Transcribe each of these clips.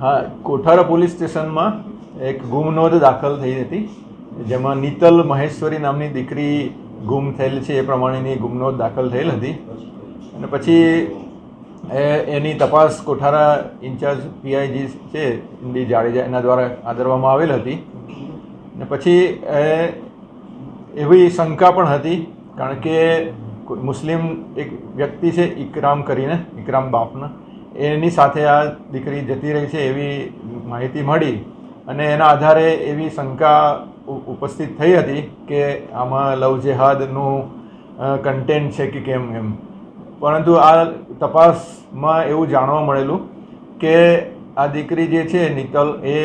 હા, કોઠારા પોલીસ સ્ટેશનમાં એક ગુમ નોંધ દાખલ થઈ હતી, જેમાં નીતલ મહેશ્વરી નામની દીકરી ગુમ થયેલ છે, એ પ્રમાણેની ગુમ નોંધ દાખલ થયેલ હતી. અને પછી એ, એની તપાસ કોઠારા ઇન્ચાર્જ પીઆઈજી છે, ડી જાડેજા, એના દ્વારા આદરવામાં આવેલ હતી. ને પછી એ, એવી શંકા પણ હતી, કારણ કે મુસ્લિમ એક વ્યક્તિ છે ઇકરામ કરીને ઇકરામ બાપના. એની સાથે આ દીકરી જતી રહી છે એવી માહિતી મળી અને એના આધારે એવી શંકા ઉપસ્થિત થઈ હતી કે આમાં લવ જેહાદનું કન્ટેન્ટ છે કે કેમ એમ. પરંતુ આ તપાસમાં એવું જાણવા મળેલું કે આ દીકરી જે છે નિતલ એ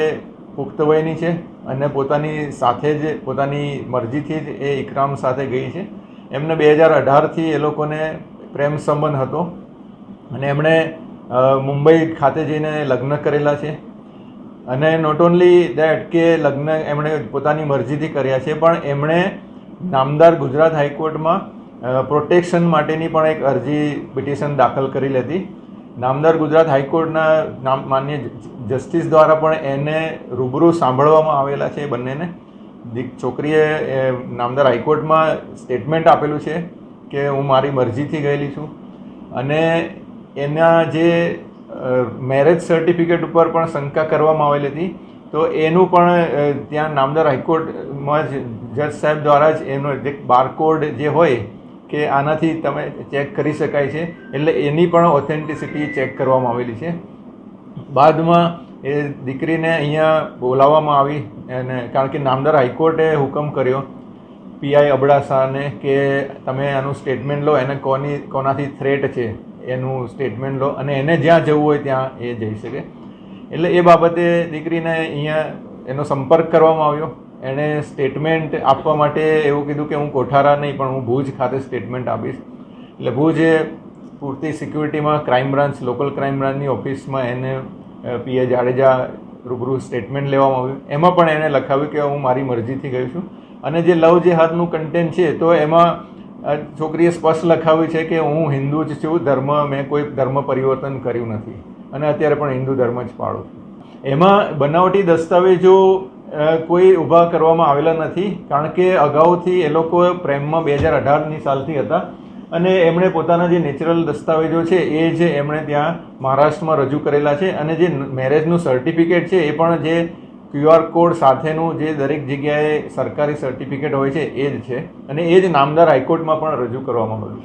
પુખ્ત વયની છે અને પોતાની સાથે જ, પોતાની મરજીથી જ એ ઇકરામ સાથે ગઈ છે. એમને બે હજાર અઢારથી એ લોકોને પ્રેમ સંબંધ હતો અને એમણે મુંબઈ ખાતે જઈને લગ્ન કરેલા છે. અને નોટ ઓનલી દેટ કે લગ્ન એમણે પોતાની મરજીથી કર્યા છે, પણ એમણે નામદાર ગુજરાત હાઈકોર્ટમાં પ્રોટેક્શન માટેની પણ એક અરજી પિટિશન દાખલ કરી હતી. નામદાર ગુજરાત હાઈકોર્ટના નામ, માન્ય જસ્ટિસ દ્વારા પણ એને રૂબરૂ સાંભળવામાં આવેલા છે બંનેને. દીક, છોકરીએ નામદાર હાઈકોર્ટમાં સ્ટેટમેન્ટ આપેલું છે કે હું મારી મરજીથી ગયેલી છું. અને એના જે મેરેજ સર્ટિફિકેટ ઉપર પણ શંકા કરવામાં આવેલી હતી. તો એનું પણ ત્યાં નામદાર હાઈકોર્ટમાં જ, જજ સાહેબ દ્વારા જ એનો જે બારકોડ જે હોય કે આનાથી તમે ચેક કરી શકાય છે. એટલે એની પણ ઓથેન્ટિસિટી ચેક કરવામાં આવેલી છે. બાદમાં એ દીકરીને અહીંયા બોલાવવામાં આવી અને કારણ કે નામદાર હાઈકોર્ટે હુકમ કર્યો. પીઆઈ અબડાસાને કે તમે આનું સ્ટેટમેન્ટ લો, એને કોની, કોનાથી થ્રેટ છે? એનું સ્ટેટમેન્ટ લો અને એને જ્યાં જવું હોય ત્યાં એ જઈ શકે. એટલે એ બાબતે દીકરીને અહીંયા એનો સંપર્ક કરવામાં આવ્યો. એણે સ્ટેટમેન્ટ આપવા માટે એવું કીધું કે હું કોઠારા નહીં, પણ હું ભુજ ખાતે સ્ટેટમેન્ટ આપીશ. એટલે ભુજે પૂરતી સિક્યુરિટીમાં ક્રાઇમ બ્રાન્ચ લોકલ ક્રાઇમ બ્રાન્ચની ઓફિસમાં એને પીએ જાડેજા રૂબરૂ સ્ટેટમેન્ટ લેવામાં આવ્યું. એમાં પણ એણે લખાવ્યું કે હું મારી મરજીથી ગયો છું. અને જે લવ જે હાથનું કન્ટેન્ટ છે, તો એમાં છોકરીએ સ્પષ્ટ લખાવ્યું છે કે હું હિન્દુ જ છું, ધર્મ મેં કોઈ ધર્મ પરિવર્તન કર્યું નથી અને અત્યારે પણ હિન્દુ ધર્મ જ પાળું એમાં બનાવટી દસ્તાવેજો કોઈ ઊભા કરવામાં આવેલા નથી કારણ કે અગાઉથી એ લોકો પ્રેમમાં બે હજાર અઢારની સાલથી હતા અને એમણે પોતાના જે નેચરલ દસ્તાવેજો છે એ જ એમણે ત્યાં મહારાષ્ટ્રમાં રજૂ કરેલા છે અને જે મેરેજનું સર્ટિફિકેટ છે એ પણ જે ક્યુઆર કોડ સાથેનું જે દરેક જગ્યાએ સરકારી સર્ટિફિકેટ હોય છે, એ જ છે. અને એ જ નામદાર હાઈકોર્ટમાં પણ રજૂ કરવામાં આવ્યું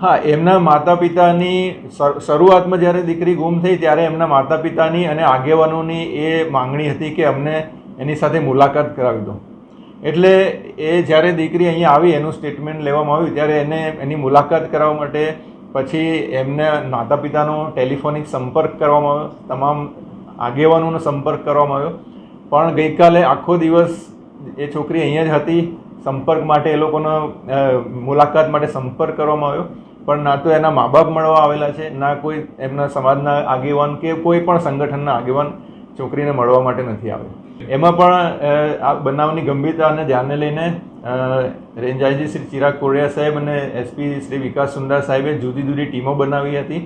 હા, એમના માતા પિતાની શર- શરૂઆતમાં જ્યારે દીકરી ગુમ થઈ, ત્યારે એમના માતા પિતાની અને આગેવાનોની એ માંગણી હતી કે અમને એની સાથે મુલાકાત કરાવી દો. એટલે એ જ્યારે દીકરી અહીંયા આવી, એનું સ્ટેટમેન્ટ લેવામાં આવ્યું, ત્યારે એને એની મુલાકાત કરાવવા માટે પછી એમને માતા પિતાનો ટેલિફોનિક સંપર્ક કરવામાં આવ્યો, તમામ આગેવાનોનો સંપર્ક કરવામાં આવ્યો. પણ ગઈકાલે આખો દિવસ એ છોકરી અહીંયા જ હતી. સંપર્ક માટે એ લોકોનો મુલાકાત માટે સંપર્ક કરવામાં આવ્યો. પણ ના તો એના મા બાપ મળવા આવેલા છે. ના કોઈ એમના સમાજના આગેવાન કે કોઈ પણ સંગઠનના આગેવાન છોકરીને મળવા માટે નથી આવ્યો. એમાં પણ આ બનાવની ગંભીરતાને ધ્યાને લઈને રેન્જ આઈજી શ્રી ચિરાગ કોડિયા સાહેબ અને એસપી શ્રી વિકાસ સુંદર સાહેબે જુદી જુદી ટીમો બનાવી હતી.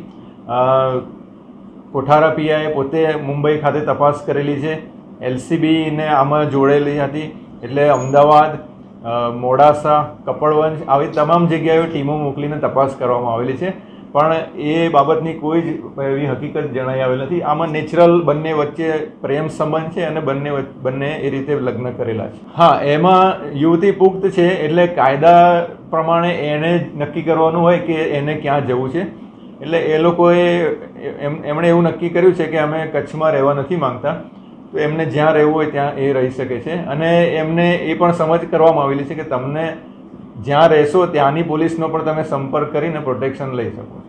કોઠારા પીઆઈએ પોતે મુંબઈ ખાતે તપાસ કરેલી છે. એલસીબીને આમાં જોડેલી હતી. એટલે અમદાવાદ મોડાસા, કપડવંજ આવી તમામ જગ્યાએ ટીમો મોકલીને તપાસ કરવામાં આવેલી છે. પણ એ બાબતની કોઈ જ એવી હકીકત જણાઈ આવેલ નથી. આમાં નેચરલ બંને વચ્ચે પ્રેમ સંબંધ છે અને બંને બંને એ રીતે લગ્ન કરેલા છે. હા, એમાં યુવતી પુખ્ત છે એટલે કાયદા પ્રમાણે એણે નક્કી કરવાનું હોય કે એને ક્યાં જવું છે. એટલે એ લોકોએ એમ, એમણે એવું નક્કી કર્યું છે કે અમે કચ્છમાં રહેવા નથી માંગતા. તો એમને જ્યાં રહેવું હોય ત્યાં એ રહી શકે છે. અને એમને એ પણ સમજ કરવામાં આવેલી છે કે તમને જ્યાં રહેશો ત્યાંની પોલીસનો પણ તમે સંપર્ક કરીને પ્રોટેક્શન લઈ શકો.